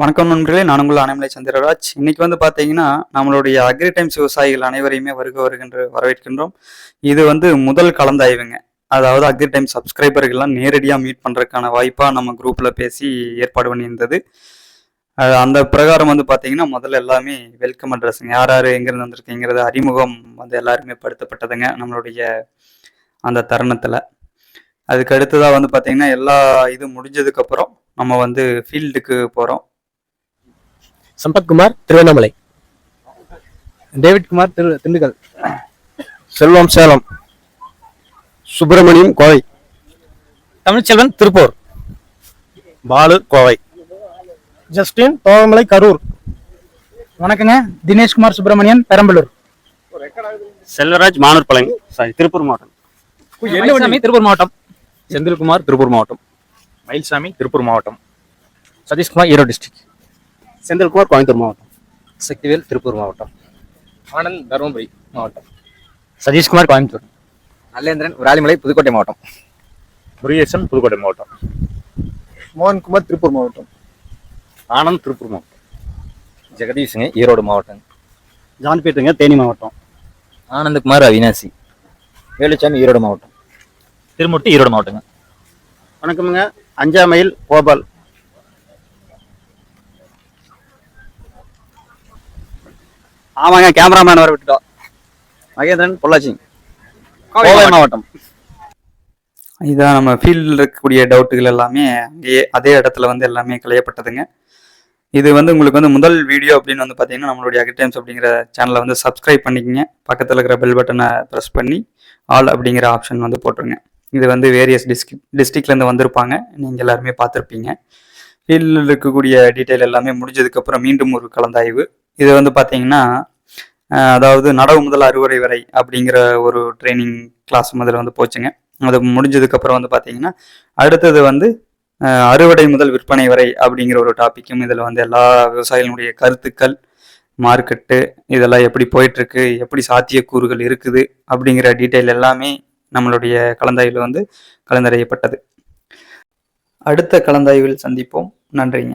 வணக்கம் நண்பர்களே நான் உங்கள் அனைமலை சந்திரராஜ். இன்னைக்கு வந்து பார்த்தீங்கன்னா நம்மளுடைய அக்ரி டைம்ஸ் விவசாயிகள் அனைவரையுமே வருக வருகின்ற வரவேற்கின்றோம். இது வந்து முதல் கலந்தாய்வுங்க அதாவது அக்ரி டைம் சப்ஸ்கிரைபர்கள்லாம் நேரடியாக மீட் பண்ணுறதுக்கான வாய்ப்பாக நம்ம குரூப்பில் பேசி ஏற்பாடு பண்ணியிருந்தது. அது அந்த பிரகாரம் வந்து பார்த்தீங்கன்னா முதல்ல எல்லாமே வெல்கம் அட்ரஸுங்க யார் யார் எங்கேருந்து வந்திருக்கீங்கிறது அறிமுகம் வந்து எல்லாருமே படுத்தப்பட்டதுங்க நம்மளுடைய அந்த தருணத்தில். அதுக்கு அடுத்ததாக வந்து பார்த்தீங்கன்னா எல்லா இது முடிஞ்சதுக்கப்புறம் நம்ம வந்து ஃபீல்டுக்கு போகிறோம் சம்பத்குமார் திருவண்ணாமலை. டேவிட் குமார் திரு திண்டுக்கல். செல்வம் சேலம். சுப்பிரமணியம் கோவை. தமிழ்ச்செல்வன் திருப்பூர். பாலு கோவை. ஜஸ்டின் தோமலை கரூர். வணக்கங்க. தினேஷ்குமார் சுப்பிரமணியன் பெரம்பலூர். செல்வராஜ் மானூர் பழனி. சாரி திருப்பூர் மாவட்டம். மயில்சாமி திருப்பூர் மாவட்டம். செந்தில்குமார் திருப்பூர் மாவட்டம். மயில்சாமி திருப்பூர் மாவட்டம். சதீஷ்குமார் ஈரோடு டிஸ்ட்ரிக்ட் செந்தில்குமார் கோயம்புத்தூர் மாவட்டம். சக்திவேல் திருப்பூர் மாவட்டம். ஆனந்த் தருமபுரி மாவட்டம். சதீஷ்குமார் கோயம்புத்தூர். நல்லேந்திரன் விராலிமலை புதுக்கோட்டை மாவட்டம். முருகேசன் புதுக்கோட்டை மாவட்டம். மோகன்குமார் திருப்பூர் மாவட்டம். ஆனந்த் திருப்பூர் மாவட்டம். ஜெகதீஷுங்க ஈரோடு மாவட்டம். ஜான் பீட்டருங்க தேனி மாவட்டம். ஆனந்தகுமார் அவினாசி. வேலுச்சாமி ஈரோடு மாவட்டம். திருமூர்த்தி ஈரோடு மாவட்டங்க. வணக்கமுங்க. அஞ்சா மைல் கோபால். ஆமாங்க கேமராமேன் வர விட்டுட்டோம். மகேந்திரன் பொள்ளாச்சி. கோவை மாவட்டம். இதான் நம்ம ஃபீல்டில் இருக்கக்கூடிய டவுட்டுகள் எல்லாமே அங்கேயே அதே இடத்துல வந்து எல்லாமே களையப்பட்டதுங்க. இது வந்து உங்களுக்கு வந்து முதல் வீடியோ அப்படின்னு வந்து பார்த்தீங்கன்னா நம்மளுடைய அக்ரிடைம்ஸ் அப்படிங்கிற சேனலை வந்து சப்ஸ்கிரைப் பண்ணிக்கங்க. பக்கத்தில் இருக்கிற பெல் பட்டனை ப்ரெஸ் பண்ணி ஆல் அப்படிங்கிற ஆப்ஷன் வந்து போட்டுருங்க. இது வந்து வேரியஸ் டிஸ்ட்ரிக் டிஸ்ட்ரிக்ட்லேருந்து வந்திருப்பாங்க. நீங்கள் எல்லாருமே பார்த்துருப்பீங்க. ஃபீல்டில் இருக்கக்கூடிய டீட்டெயில் எல்லாமே முடிஞ்சதுக்கப்புறம் மீண்டும் ஒரு கலந்தாய்வு. இது வந்து பார்த்தீங்கன்னா அதாவது நடவு முதல் அறுவடை வரை அப்படிங்கிற ஒரு ட்ரைனிங் கிளாஸ் முதல்ல வந்து போச்சுங்க. அது முடிஞ்சதுக்கப்புறம் வந்து பார்த்தீங்கன்னா அடுத்தது வந்து அறுவடை முதல் விற்பனை வரை அப்படிங்கிற ஒரு டாப்பிக்கும் இதில் வந்து எல்லா விவசாயிகளுடைய கருத்துக்கள் மார்க்கெட்டு இதெல்லாம் எப்படி போயிட்டுருக்கு எப்படி சாத்தியக்கூறுகள் இருக்குது அப்படிங்கிற டீட்டெயில் எல்லாமே நம்மளுடைய கலந்தாய்வில் வந்து கலந்தறியப்பட்டது அடுத்த கலந்தாய்வில் சந்திப்போம். நன்றிங்க.